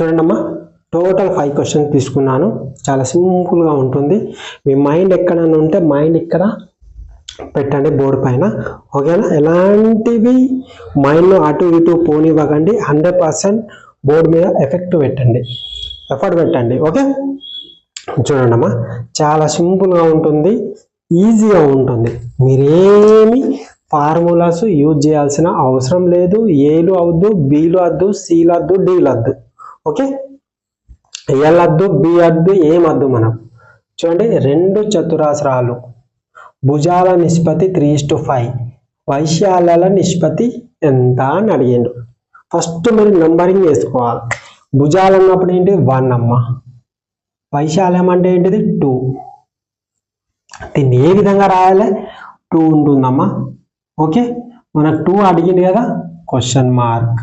చూడండమ్మా. Total five questions తీసుకున్నాను. చాలా సింపుల్గా ఉంటుంది. మీ మైండ్ ఎక్కడైనా ఉంటే మైండ్ ఇక్కడ పెట్టండి బోర్డు పైన. ఓకేనా? ఎలాంటివి మైండ్లో అటు ఇటు పోనివ్వకండి. హండ్రెడ్ పర్సెంట్ బోర్డు మీద ఎఫెక్ట్ పెట్టండి. ఎఫర్ట్ పెట్టండి. ఓకే? చూడండి అమ్మా చాలా సింపుల్గా ఉంటుంది. ఈజీగా ఉంటుంది. మీరేమి ఫార్ములాస్ యూజ్ చేయాల్సిన అవసరం లేదు. ఏలు అవద్దు బీలు వద్దు సీలు వద్దు డీలు వద్దు ఓకే? ఎల్ వద్దు బి అద్దు ఏం వద్దు మనం? చూడండి రెండు చతురాస్రాలు. భుజాల నిష్పత్తి త్రీ టు ఫైవ్ వైశాల్యాల నిష్పత్తి ఎంత అని అడిగిండు. ఫస్ట్ మీరు నంబరింగ్ వేసుకోవాలి. భుజాలు అన్నప్పుడు ఏంటి? వన్ అమ్మ. వైశాల్యం అంటే ఏంటిది? టూ దీన్ని ఏ విధంగా రాయాలి? టూ ఉంటుందమ్మా. ఓకే? మనకు టూ అడిగిండు కదా? క్వశ్చన్ మార్క్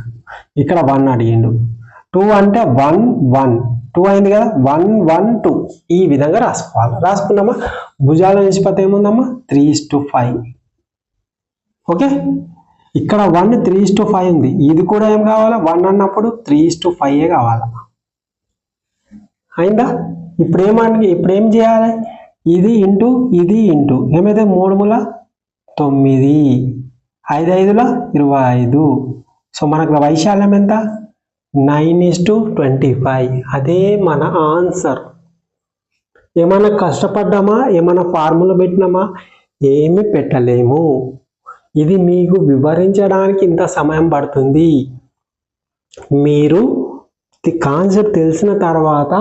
ఇక్కడ వన్ అడిగిండు. టూ అంటే వన్ వన్. టూ అయింది కదా? One one two. ఈ విధంగా రాసుకోవాలి. రాసుకున్నామా? భుజాల నిష్పత్తి ఏముందమ్మా? Three to five okay? ఇక్కడ వన్ త్రీ టు ఫైవ్ ఉంది. ఇది కూడా ఏం కావాలా? వన్ అన్నప్పుడు త్రీ టు ఫైవ్ కావాలా అయిందా? ఇప్పుడు ఏమంటే ఇప్పుడు ఏం చేయాలి? ఇది ఇంటూ ఇది ఇంటూ. ఏమైతే? మూడు ముల తొమ్మిది. ఐదు ఐదుల ఇరవై ఐదు. సో మనకు వైశాల్యం ఎంత? Nine is to twenty five. అదే మన ఆన్సర్. ఏమైనా కష్టపడ్డామా? ఏమైనా ఫార్ములా పెట్టినామా? ఏమి పెట్టలేము. ఇది మీకు వివరించడానికి ఇంత సమయం పడుతుంది. మీరు కాన్సెప్ట్ తెలిసిన తర్వాత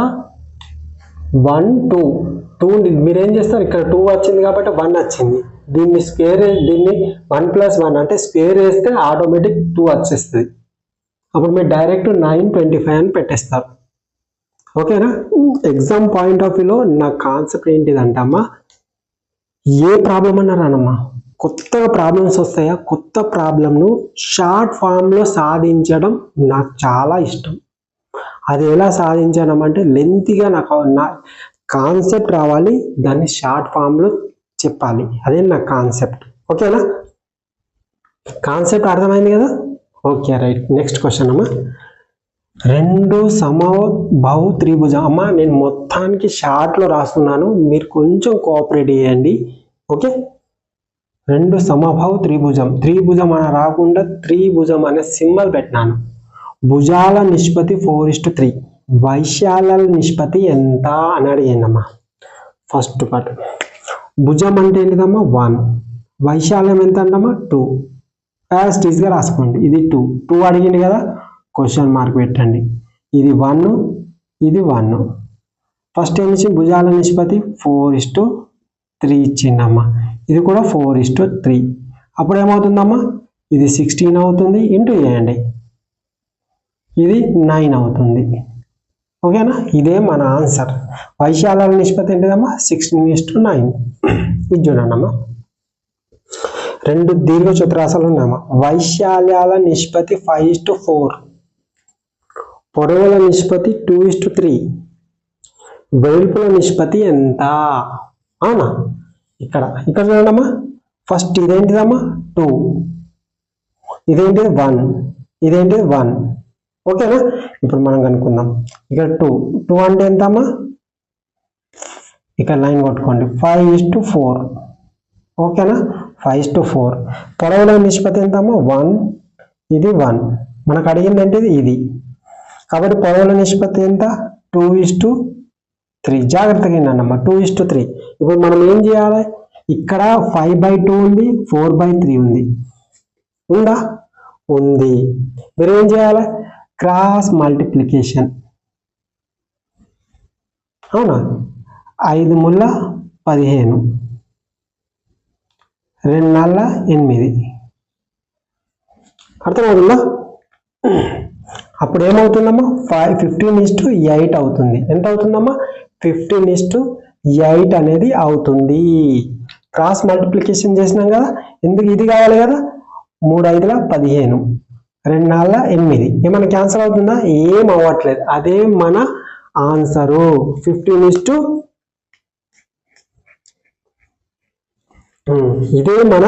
వన్ టూ. టూ మీరేం చేస్తారు? ఇక్కడ టూ వచ్చింది కాబట్టి వన్ వచ్చింది. దీన్ని స్క్వేర్ దీన్ని వన్ ప్లస్ వన్ అంటే స్క్వేర్ వేస్తే ఆటోమేటిక్ టూ వచ్చేస్తుంది. అప్పుడు మీరు డైరెక్ట్ నైన్ ట్వంటీ ఫైవ్ అని పెట్టేస్తారు. ఓకేనా? ఎగ్జామ్ పాయింట్ ఆఫ్ వ్యూలో నా కాన్సెప్ట్ ఏంటిదంటమ్మా? ఏ ప్రాబ్లం అన్నారనమ్మా కొత్తగా ప్రాబ్లమ్స్ వస్తాయా? కొత్త ప్రాబ్లంను షార్ట్ ఫామ్లో సాధించడం నాకు చాలా ఇష్టం. అది ఎలా సాధించడం అంటే లెంతీగా నాకు నా కాన్సెప్ట్ రావాలి దాన్ని షార్ట్ ఫామ్లో చెప్పాలి. అదే నా కాన్సెప్ట్ ఓకేనా? కాన్సెప్ట్ అర్థమైంది కదా? ఓకే రైట్ నెక్స్ట్ క్వశ్చన్ అమ్మా. రెండు సమబాహు త్రిభుజం. అమ్మ నేను మొత్తానికి షార్ట్లో రాస్తున్నాను. మీరు కొంచెం కోఆపరేట్ చేయండి. ఓకే రెండు సమభావు త్రిభుజం. త్రిభుజం అని రాకుండా త్రిభుజం అనే సింబల్ పెట్టినాను. భుజాల నిష్పత్తి ఫోర్ ఇస్టు త్రీ వైశాల్యాల నిష్పత్తి ఎంత అని అడిగిందమ్మా ఫస్ట్ పార్ట్ భుజం అంటే ఏంటిదమ్మా? వన్ వైశాల్యం ఎంత అంటమ్మా? టూ యాజ్ టీజ్గా రాసుకోండి. ఇది టూ టూ అడిగింది కదా? క్వశ్చన్ మార్క్ పెట్టండి. ఇది వన్ ఇది వన్ ఫస్ట్ ఏం ఇచ్చింది? భుజాల నిష్పత్తి? ఫోర్ ఇస్టు త్రీ ఇచ్చిందమ్మా. ఇది కూడా ఫోర్ ఇస్టు త్రీ అప్పుడు ఏమవుతుందమ్మా? ఇది సిక్స్టీన్ అవుతుంది ఇంటూ చేయండి ఇది నైన్ అవుతుంది. ఓకేనా? ఇదే మన ఆన్సర్ వైశాల నిష్పత్తి ఏంటిదమ్మా? సిక్స్టీన్ ఇస్టు నైన్ ఇది చూడండమ్మా. రెండు దీర్ఘ చతురాసాలు ఉన్నామా వైశాల్యాల నిష్పత్తి ఫైవ్ ఇస్ టు ఫోర్ పొడవుల నిష్పత్తి టూ ఇస్ టు త్రీ వెలుపుల నిష్పత్తి ఎంత? అవునా? ఇక్కడ. ఇక్కడ చూడమ్మా ఫస్ట్ ఇదేంటిదమ్మా? టూ ఇదేంటిది వన్ ఇదేంటిది వన్ ఓకేనా? ఇప్పుడు మనం కనుక్కుందాం. ఇక్కడ టూ టూ అంటే ఎంతమ్మా? ఇక్కడ లైన్ కొట్టుకోండి. ఫైవ్ ఇస్ టు ఫోర్ ఓకేనా? ఫైవ్ టు ఫోర్ పొడవుల నిష్పత్తి ఎంతమ్మా వన్ ఇది వన్ మనకు అడిగింది ఏంటిది? ఇది. కాబట్టి పొడవుల నిష్పత్తి ఎంత? టూ ఇస్ టు త్రీ జాగ్రత్తగా విన్నానమ్మా టూ ఇస్ టు త్రీ ఇప్పుడు మనం ఏం చేయాలి? ఇక్కడ ఫైవ్ బై టూ ఉంది ఫోర్ బై త్రీ ఉంది. ఉందా? ఉంది. మీరు ఏం చేయాలి? క్రాస్ మల్టిప్లికేషన్ అవునా? ఐదు ముళ్ళ పదిహేను. రెండు నాళ్ళ ఎనిమిది. అర్థమవుతుందా? అప్పుడు ఏమవుతుందమ్మా? Five fifteen is to eight అవుతుంది. ఎంత అవుతుందమ్మా? ఫిఫ్టీన్ ఇస్ టు ఎయిట్ అనేది అవుతుంది. క్రాస్ మల్టిప్లికేషన్ చేసినాం కదా? ఎందుకు ఇది కావాలి కదా? మూడు ఐదుల పదిహేను. రెండు నాలుగు ఎనిమిది. ఏమైనా క్యాన్సల్ అవుతుందా? ఏం అవ్వట్లేదు. అదే మన ఆన్సరు ఫిఫ్టీన్ ఇస్ టు ఇదే మన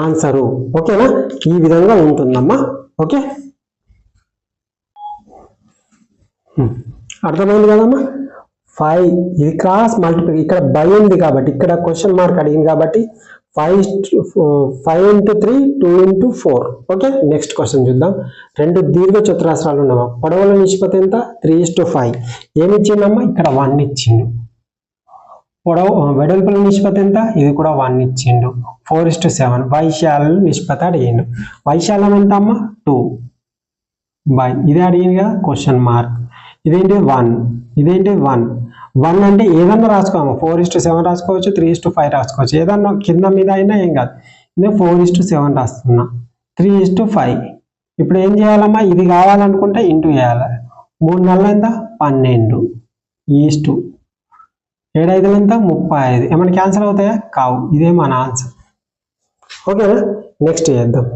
ఆన్సరు. ఓకేనా? ఈ విధంగా ఉంటుందమ్మా. ఓకే? అర్థమైంది కదమ్మా? ఫైవ్ ఇది క్రాస్ మల్టిపుల్ ఇక్కడ బై ఉంది కాబట్టి ఇక్కడ క్వశ్చన్ మార్క్ అడిగింది కాబట్టి five five into three two into four. Okay? Next question చూద్దాం. రెండు దీర్ఘ చతురాస్రాలు ఉన్నామా పొడవుల నిష్పత్తి ఎంత? Three is to five. ఏమి ఇచ్చిందమ్మా? ఇక్కడ వన్ ఇచ్చిండు. పొడవు వెడల్పుల నిష్పత్తి ఎంత? ఇది కూడా వన్ ఇచ్చిండు. ఫోర్ ఇస్ టు సెవెన్ వైశాల నిష్పత్తి అడిగిండు వైశాల్యం ఎంత అమ్మా? టూ బై ఇదే అడిగింది కదా క్వశ్చన్ మార్క్ ఇదేంటి? వన్ ఇదేంటి? వన్ వన్ అంటే ఏదన్నా రాసుకోము ఫోర్ ఇస్ టు సెవెన్ రాసుకోవచ్చు త్రీ ఇస్ టు ఫైవ్ రాసుకోవచ్చు. ఏదన్నా కింద మీద అయినా ఏం కాదు. నేను ఫోర్ ఇస్ టు సెవెన్ రాస్తున్నా. త్రీ ఇస్ టు ఫైవ్ ఇప్పుడు ఏం చేయాలమ్మా? ఇది కావాలనుకుంటే ఇంటూ చేయాలి. మూడు నెలలు ఎంత పన్నెండు. E ఈస్టు ఏడైదులు ఎంత ముప్పై ఐదు ఏమైనా క్యాన్సిల్ అవుతాయా? కావు. ఇదే మన ఆన్సర్ ఓకేనా నెక్స్ట్ చేద్దాం.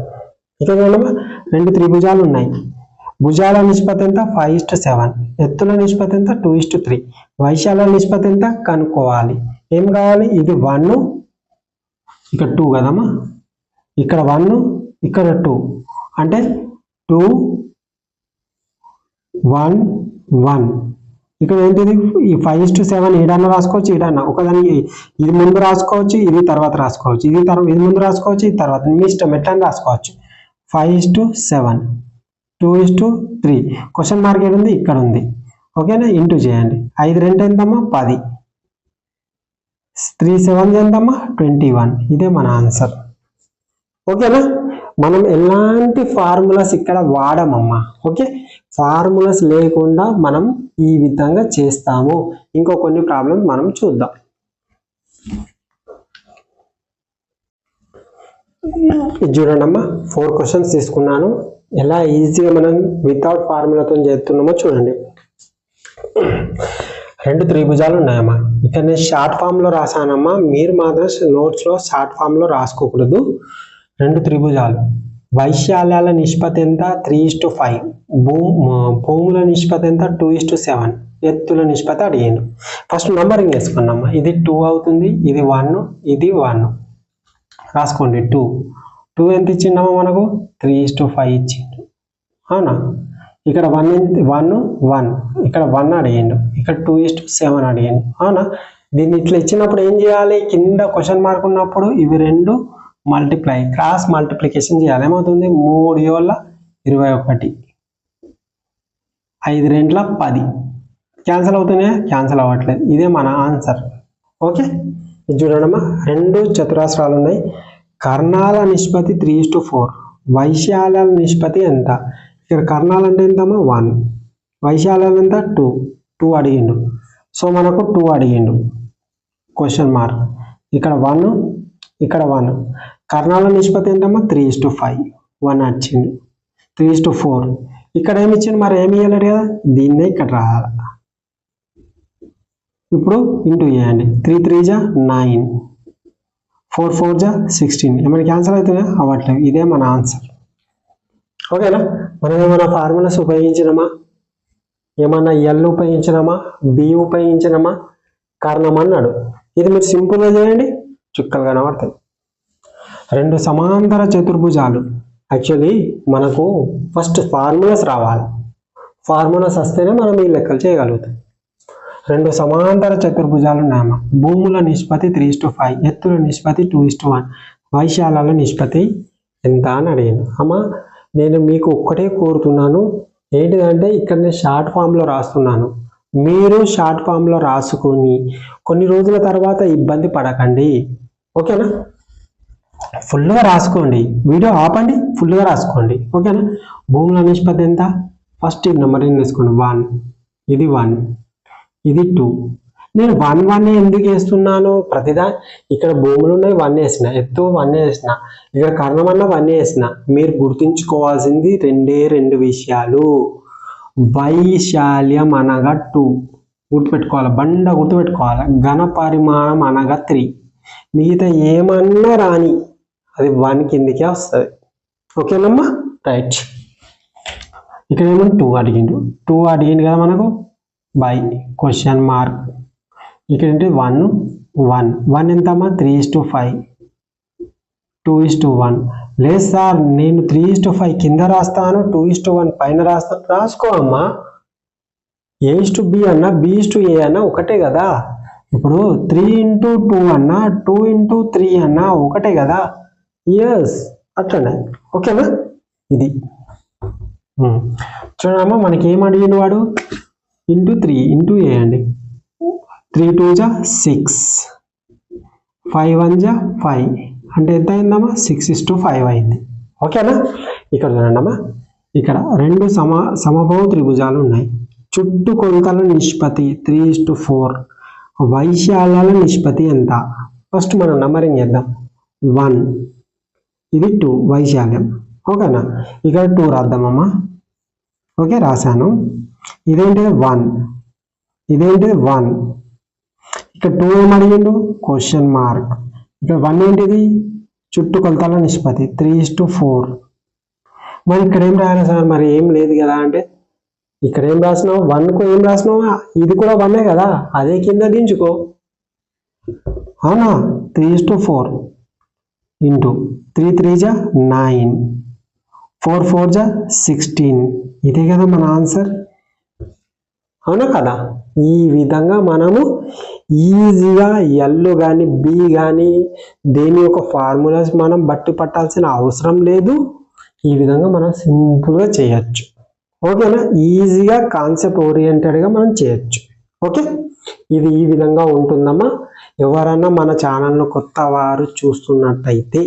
ఇక్కడ చూడమ్మా. రెండు త్రిభుజాలు ఉన్నాయి. భుజాల నిష్పత్తి ఎంత? ఫైవ్ ఇస్ట్ సెవెన్ ఎత్తుల నిష్పత్తి ఎంత? టూ ఇస్ట్ త్రీ వైశాల నిష్పత్తి ఎంత? కనుక్కోవాలి. ఏం కావాలి? ఇది వన్ ఇక్కడ టూ కదమ్మా. ఇక్కడ వన్ ఇక్కడ టూ అంటే టూ వన్ వన్ ఇక్కడ ఏంటిది? ఈ ఫైవ్ టు సెవెన్ ఏడన్నా రాసుకోవచ్చు ఏడన్నా. ఒకదానికి ఇది ముందు రాసుకోవచ్చు ఇది తర్వాత రాసుకోవచ్చు. ఇది తర్వాత ఇది ముందు రాసుకోవచ్చు ఇది తర్వాత. మీ ఇష్టం ఎట్లా రాసుకోవచ్చు. Five is to seven two is to three question mark ఏది ఉంది ఇక్కడ ఉంది. ఓకేనా? ఇంటూ చేయండి. ఐదు రెండు ఎంతమ్మా? పది. త్రీ సెవెన్ ఎంతమ్మా? ట్వంటీ వన్ ఇదే మన ఆన్సర్ ఓకేనా? మనం ఎలాంటి ఫార్ములాస్ ఇక్కడ వాడమమ్మా? ఓకే? ఫార్ములాస్ లేకుండా మనం ఈ విధంగా చేస్తాము. ఇంకో కొన్ని ప్రాబ్లమ్స్ మనం చూద్దాం. ఇది చూడండి అమ్మా ఫోర్ క్వశ్చన్స్ తీసుకున్నాను. ఎలా ఈజీగా మనం వితౌట్ ఫార్ములాతో చేస్తున్నామో చూడండి. రెండు త్రిభుజాలు ఉన్నాయమ్మా. ఇక్కడ నేను షార్ట్ ఫామ్లో రాసానమ్మా మీరు మాత్రం నోట్స్లో షార్ట్ ఫామ్లో రాసుకోకూడదు. రెండు త్రిభుజాలు. వైశాల్యాల నిష్పత్తి ఎంత? త్రీ ఇస్టు ఫైవ్ భూ భూముల నిష్పత్తి ఎంత? టూ ఇస్ టు సెవెన్ ఎత్తుల నిష్పత్తి అడిగాను ఫస్ట్ నంబరింగ్ వేసుకున్నాము? ఇది టూ అవుతుంది ఇది వన్ ఇది వన్ రాసుకోండి టూ టూ ఎంత ఇచ్చిండమ్మా మనకు? త్రీ ఇస్టు ఫైవ్ ఇచ్చిండు. అవునా? ఇక్కడ వన్ వన్ వన్ ఇక్కడ వన్ అడిగిండు. ఇక్కడ టూ ఇస్టు సెవెన్ అడిగిండు. అవునా? దీన్ని ఇట్లా ఇచ్చినప్పుడు ఏం చేయాలి? కింద క్వశ్చన్ మార్క్ ఉన్నప్పుడు ఇవి రెండు మల్టిప్లై క్రాస్ మల్టిప్లికేషన్ చేయాలి. ఏమవుతుంది? మూడు ఏళ్ళ ఇరవై ఒకటి. ఐదు రెండ్ల పది. క్యాన్సిల్ అవుతున్నాయా? క్యాన్సిల్ అవ్వట్లేదు. ఇదే మన ఆన్సర్ ఓకే ఇది రెండు చతురాస్రాలు ఉన్నాయి. కర్ణాల నిష్పత్తి త్రీ టు ఫోర్ వైశాల్యాల నిష్పత్తి ఎంత? ఇక్కడ కర్ణాలు అంటే ఎంతమ్మా? వన్ వైశాల్యాలు ఎంత? టూ టూ అడిగిండు. సో మనకు టూ అడిగిండు. క్వశ్చన్ మార్క్ ఇక్కడ వన్ ఇక్కడ వన్ కర్ణాల నిష్పత్తి ఏంటమ్మా? Three is to five one వచ్చింది త్రీ ఇస్ టు ఫోర్ ఇక్కడ ఏమి ఇచ్చింది? మరి ఏమి ఇవ్వలేడు కదా? దీన్నే ఇక్కడ రాయాలి. ఇప్పుడు ఇంటూ చేయండి త్రీ త్రీ జా? నైన్ ఫోర్ ఫోర్ జా? సిక్స్టీన్ ఏమైనా క్యాన్సల్ అవుతుందా? అవ్వట్లేదు. ఇదే మన ఆన్సర్ ఓకేనా? మనం ఏమైనా ఫార్ములాస్ ఉపయోగించినామా? ఏమన్నా ఎల్ ఉపయోగించినామా? బి ఉపయోగించినామా? కారణం అన్నాడు. ఇది మీరు సింపుల్గా చేయండి. చుక్కలు కనబడతాయి. రెండు సమాంతర చతుర్భుజాలు. యాక్చువల్లీ మనకు ఫస్ట్ ఫార్ములాస్ రావాలి. ఫార్ములాస్ వస్తేనే మనం ఈ లెక్కలు చేయగలుగుతాం. రెండు సమాంతర చతుర్భుజాలు ఉన్నాయమ్మా భూముల నిష్పత్తి త్రీ ఇస్టు ఫైవ్ ఎత్తుల నిష్పత్తి టూ ఇస్టు వన్ వైశాలాల నిష్పత్తి ఎంత అని అడిగాను అమ్మా నేను మీకు ఒక్కటే కోరుతున్నాను. ఏంటిదంటే ఇక్కడ నేను షార్ట్ ఫామ్లో రాస్తున్నాను. మీరు షార్ట్ ఫామ్లో రాసుకొని కొన్ని రోజుల తర్వాత ఇబ్బంది పడకండి. ఓకేనా? ఫుల్గా రాసుకోండి. వీడియో ఆపండి ఫుల్గా రాసుకోండి. ఓకేనా? భూముల నిష్పత్తి ఎంత? ఫస్ట్ ఈ నెంబర్ వేసుకోండి? వన్. ఇది వన్. ఇది టూ. నేను వన్ వన్ ఎందుకు వేస్తున్నాను? ప్రతిదా ఇక్కడ భూములు ఉన్నాయి వన్ వేసిన. ఎత్తు వన్ వేసిన. ఇక్కడ కర్ణమన్న వన్ వేసిన. మీరు గుర్తుంచుకోవాల్సింది రెండే రెండు విషయాలు. వైశాల్యం అనగా టూ. గుర్తుపెట్టుకోవాలి? బండ గుర్తుపెట్టుకోవాలి? ఘన పరిమాణం అనగా త్రీ. మిగతా ఏమన్నా రాని అది వన్ కిందికే వస్తుంది. ఓకేనమ్మా? రైట్ ఇక్కడ ఏమో టూ అడిగిండు. టూ అడిగిండు కదా మనకు? బై క్వశ్చన్ మార్క్ ఇక్కడ ఏంటి? వన్ వన్ వన్ ఎంతమ్మా? Three is to five two is to one లేదు సార్ నేను త్రీ ఇస్ టు ఫైవ్ కింద రాస్తాను. టూ ఇస్ టు వన్ పైన రాస్తాను రాసుకో అమ్మా. ఏ టు బి అన్న బి టు ఏ అన్న ఒకటే కదా. ఇప్పుడు త్రీ ఇంటూ టూ అన్న టూ ఇంటూ త్రీ అన్న ఒకటే కదా. ఎస్ అట్లనే ఓకేనా ఇది. Hmm. చూడమ్మా మనకి ఏం వాడు? ఇంటూ త్రీ ఇంటూ ఏ అండి. త్రీ టూ జా సిక్స్ ఫైవ్ వన్ జా ఫైవ్ అంటే ఎంత అయిందమ్మా? సిక్స్ ఇస్ టు ఫైవ్ అయింది. ఓకేనా ఇక్కడ చూడండమ్మా ఇక్కడ రెండు సమ సమభావ త్రిభుజాలు ఉన్నాయి. చుట్టూ కొలతల నిష్పత్తి త్రీ ఇస్ టు ఫోర్ వైశాల్యాల నిష్పత్తి ఎంత? ఫస్ట్ మనం నంబరింగ్ చేద్దాం. వన్ ఇది టూ వైశాల్యం ఓకేనా? ఇక్కడ టూ రాద్దామమ్మా ఓకే రాశాను. ఇదేంటిది? వన్ ఇదేంటిది? వన్ ఇక్కడ టూ ఏం అడిగిండు? క్వశ్చన్ మార్క్ ఇక్కడ వన్ ఏంటిది? చుట్టుకొలతల నిష్పత్తి. త్రీ ఇస్ టు ఫోర్ మరి ఇక్కడ ఏం రాయాలి సార్? మరి ఏం లేదు కదా అంటే ఇక్కడ ఏం రాసినావు? వన్కు ఏం రాసినావు? ఇది కూడా వన్నే కదా. అదే కింద దించుకో. అవునా? Three is to four into three three జా నైన్. ఫోర్ ఫోర్ జా సిక్స్టీన్. ఇదే కదా మన ఆన్సర్? అవునా కదా? ఈ విధంగా మనము ఈజీగా ఎల్లు కానీ బి కానీ దేని యొక్క ఫార్ములాస్ మనం బట్టి పట్టాల్సిన అవసరం లేదు. ఈ విధంగా మనం సింపుల్గా చేయొచ్చు. ఓకేనా? ఈజీగా కాన్సెప్ట్ ఓరియంటెడ్గా మనం చేయొచ్చు. ఓకే? ఇది ఈ విధంగా ఉంటుందమ్మా. ఎవరన్నా మన ఛానల్ను కొత్త వారు చూస్తున్నట్టయితే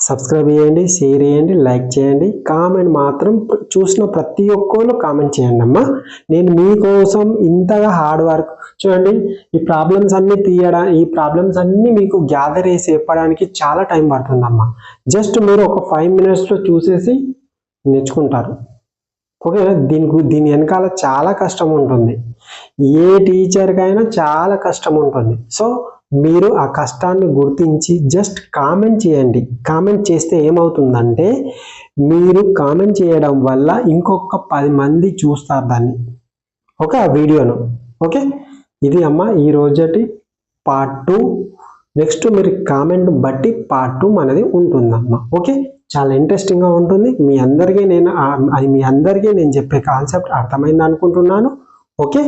సబ్స్క్రైబ్ చేయండి షేర్ చేయండి లైక్ చేయండి. కామెంట్ మాత్రం చూసిన ప్రతి ఒక్కరు కామెంట్ చేయండి అమ్మా. నేను మీకోసం ఇంతగా హార్డ్ వర్క్ చూడండి ఈ ప్రాబ్లమ్స్ అన్ని తీయడా ఈ ప్రాబ్లమ్స్ అన్ని మీకు గ్యాదర్ చేసి చెప్పడానికి చాలా టైం పడుతుందమ్మా. జస్ట్ మీరు ఒక ఫైవ్ మినిట్స్లో చూసేసి నేర్చుకుంటారు. ఓకే దీనికి దీని వెనకాల చాలా కష్టం ఉంటుంది ఏ టీచర్కైనా చాలా కష్టం ఉంటుంది సో మీరు ఆ కష్టాన్ని గుర్తించి జస్ట్ కామెంట్ చేయండి. కామెంట్ చేస్తే ఏమవుతుందంటే మీరు కామెంట్ చేయడం వల్ల ఇంకొక పది మంది చూస్తారు దాన్ని. ఓకే ఆ వీడియోను. ఓకే? ఇది అమ్మ ఈ రోజటి పార్ట్ టూ. నెక్స్ట్ మీరు కామెంట్ బట్టి పార్ట్ టూ అనేది ఉంటుందమ్మా. ఓకే? చాలా ఇంట్రెస్టింగ్గా ఉంటుంది. మీ అందరికీ నేను అది మీ అందరికీ నేను చెప్పే కాన్సెప్ట్ అర్థమైంది అనుకుంటున్నాను. ఓకే